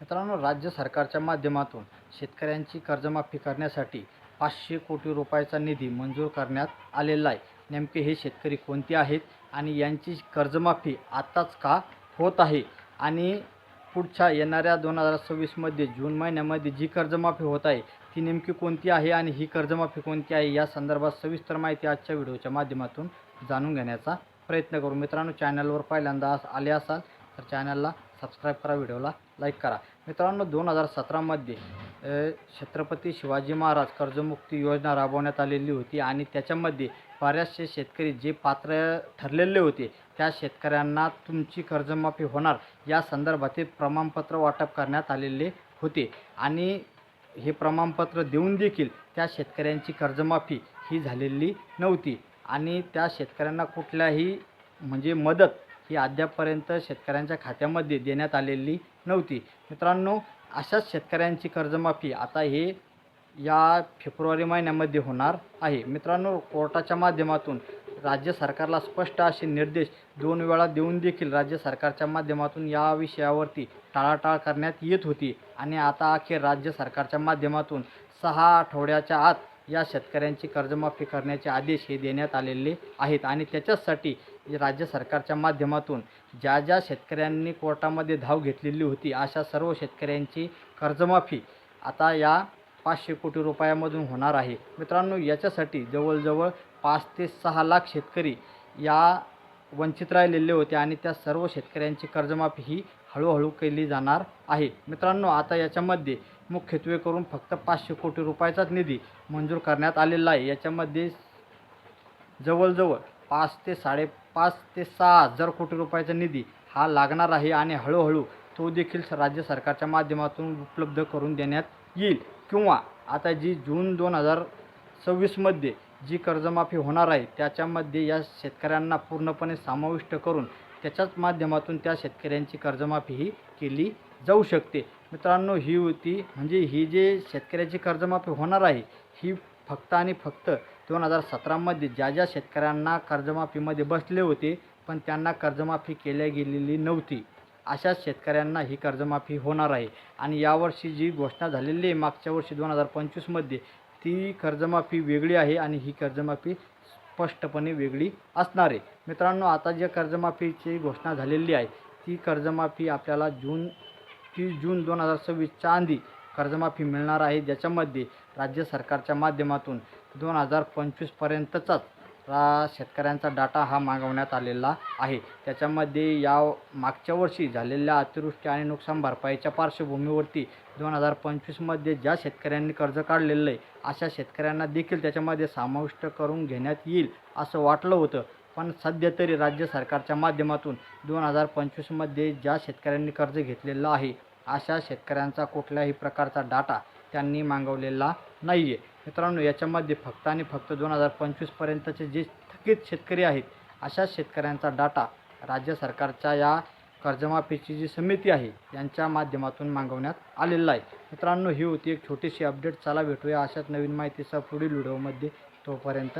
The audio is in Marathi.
मित्रांनो राज्य सरकारच्या माध्यमातून शेतकऱ्यांची कर्जमाफी करण्यासाठी पाचशे कोटी रुपयाचा निधी मंजूर करण्यात आलेला आहे. नेमके हे शेतकरी कोणते आहेत आणि यांची कर्जमाफी आत्ताच का होत आहे? आणि पुढच्या येणाऱ्या दोन हजार सव्वीसमध्ये जून महिन्यामध्ये जी कर्जमाफी होत आहे ती नेमकी कोणती आहे आणि ही कर्जमाफी कोणती आहे या संदर्भात सविस्तर माहिती आजच्या व्हिडिओच्या माध्यमातून जाणून घेण्याचा प्रयत्न करू. मित्रांनो चॅनलवर पहिल्यांदा आले असाल तर चॅनलला सबस्क्राईब करा व्हिडिओला लाईक करा. मित्रांनो दोन हजार सतरामध्ये छत्रपती शिवाजी महाराज कर्जमुक्ती योजना राबवण्यात आलेली होती आणि त्याच्यामध्ये बऱ्याचशे शेतकरी जे पात्र ठरलेले होते त्या शेतकऱ्यांना तुमची कर्जमाफी होणार या संदर्भातील प्रमाणपत्र वाटप करण्यात आलेले होते. आणि हे प्रमाणपत्र देऊन देखील त्या शेतकऱ्यांची कर्जमाफी ही झालेली नव्हती. आणि त्या शेतकऱ्यांना कुठल्याही म्हणजे मदत ही अद्यापपर्यंत शेतकऱ्यांच्या खात्यामध्ये देण्यात आलेली नव्हती. मित्रांनो अशाच शेतकऱ्यांची कर्जमाफी आता हे या फेब्रुवारी महिन्यामध्ये होणार आहे. मित्रांनो कोर्टाच्या माध्यमातून राज्य सरकारला स्पष्ट असे निर्देश दोन वेळा देऊन देखील राज्य सरकारच्या माध्यमातून या विषयावरती टाळाटाळ करण्यात येत होती. आणि आता अखेर राज्य सरकारच्या माध्यमातून सहा आठवड्याच्या आत या शेतकऱ्यांची कर्जमाफी करण्याचे आदेश हे देण्यात आलेले आहेत आणि त्याच्याचसाठी राज्य सरकारच्या माध्यमातून ज्या ज्या शेतकऱ्यांनी कोर्टामध्ये धाव घेतलेली होती अशा सर्व शेतकऱ्यांची कर्जमाफी आता या पाचशे कोटी रुपयामधून होणार आहे. मित्रांनो याच्यासाठी जवळजवळ पाच ते सहा लाख शेतकरी या वंचित राहिलेले होते आणि त्या सर्व शेतकऱ्यांची कर्जमाफी ही हळूहळू केली जाणार आहे. मित्रांनो आता याच्यामध्ये मुख्यत्वे करून फक्त पाचशे कोटी रुपयाचाच निधी मंजूर करण्यात आलेला आहे. याच्यामध्ये जवळजवळ पाच ते साडेपाच ते सहा हजार कोटी रुपयाचा निधी हा लागणार आहे आणि हळूहळू तो देखील राज्य सरकारच्या माध्यमातून उपलब्ध करून देण्यात येईल. किंवा आता जी जून दोन हजार सव्वीसमध्ये जी कर्जमाफी होणार आहे त्याच्यामध्ये या शेतकऱ्यांना पूर्णपणे समाविष्ट करून त्याच्याच माध्यमातून त्या शेतकऱ्यांची कर्जमाफी ही केली जाऊ शकते. मित्रांनो ही होती म्हणजे ही जे शेतकऱ्याची कर्जमाफी होणार आहे ही फक्त आणि फक्त दोन हजार सतरामध्ये ज्या ज्या शेतकऱ्यांना कर्जमाफीमध्ये बसले होते पण त्यांना कर्जमाफी केल्या गेलेली नव्हती. अशा शेतकऱ्यांना ही कर्जमाफी होणार आहे. आणि यावर्षी जी घोषणा झालेली आहे मागच्या वर्षी दोन हजार पंचवीसमध्ये ती कर्जमाफी वेगळी आहे आणि ही कर्जमाफी स्पष्टपणे वेगळी असणार आहे. मित्रांनो आता जे कर्जमाफीची घोषणा झालेली आहे ती कर्जमाफी आपल्याला जून तीस जून दोन हजार सव्वीसच्या आधी कर्जमाफी मिळणार आहे. ज्याच्यामध्ये राज्य सरकारच्या माध्यमातून दोन हजार पंचवीसपर्यंतचाच रा शेतकऱ्यांचा डाटा हा मागवण्यात आलेला आहे. त्याच्यामध्ये या मागच्या वर्षी झालेल्या अतिवृष्टी आणि नुकसान भरपाईच्या पार्श्वभूमीवरती दोन हजार पंचवीसमध्ये ज्या शेतकऱ्यांनी कर्ज काढलेलं आहे अशा शेतकऱ्यांना देखील त्याच्यामध्ये समाविष्ट करून घेण्यात येईल असं वाटलं होतं. पण सध्या तरी राज्य सरकारच्या माध्यमातून दोन हजार पंचवीसमध्ये ज्या शेतकऱ्यांनी कर्ज घेतलेलं आहे अशा शेतकऱ्यांचा कुठल्याही प्रकारचा डाटा त्यांनी मागवलेला नाही आहे मित्रांनो याच्यामध्ये फक्त आणि फक्त दोन हजार पंचवीसपर्यंतचे जे थकीत शेतकरी आहेत अशा शेतकऱ्यांचा डाटा राज्य सरकारच्या या कर्जमाफीची जी समिती आहे यांच्या माध्यमातून मागवण्यात आलेला आहे. मित्रांनो ही होती एक छोटीशी अपडेट. चला भेटूया अशाच नवीन माहितीसह पुढील व्हिडिओमध्ये. तोपर्यंत